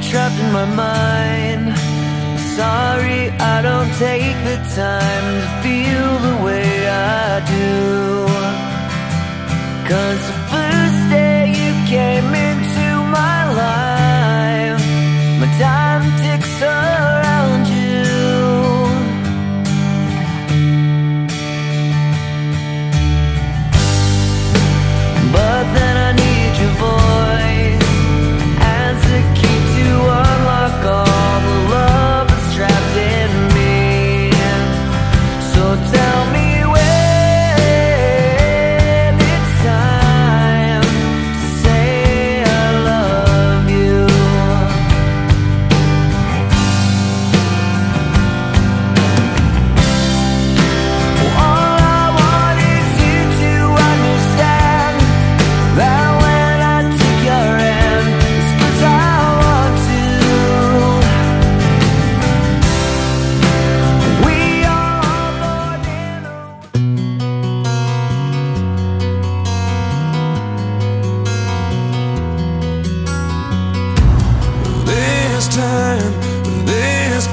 trapped in my mind. Sorry I don't take the time to feel the way I do. Cause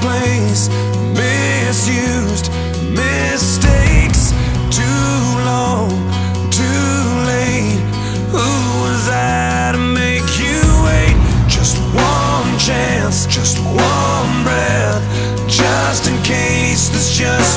place. Misused mistakes. Too long too late. Who was i to make you wait? Just one chance just one breath. Just in case this just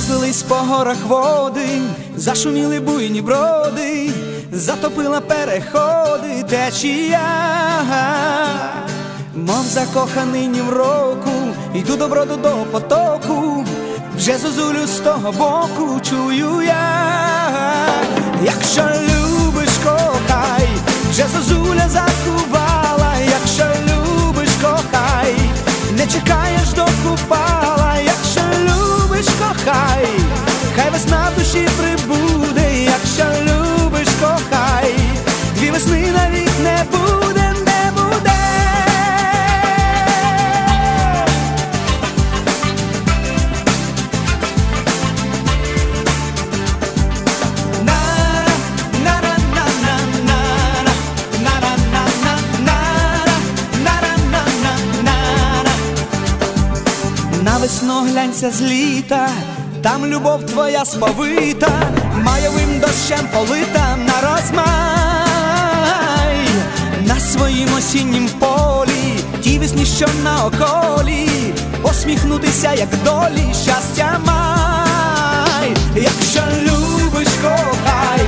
Розлились по горах води, зашуміли буйні броди, затопила переходи течія, мов закоханий ні в року, йду до броду до потоку, вже зозулю з того боку чую я, якщо любиш, кохай, вже зозуля закувала, якщо любиш, кохай, не чекаєш до кохай, хай весна в душі прибуде, якщо любиш, кохай, дві весни навіть не буде, весну з літа, там любов твоя сповита, майовим дощем полита на розмай, на своїм осіннім полі, ті весні, що на околі, посміхнутися, як долі, щастя май, якщо любиш, кохай,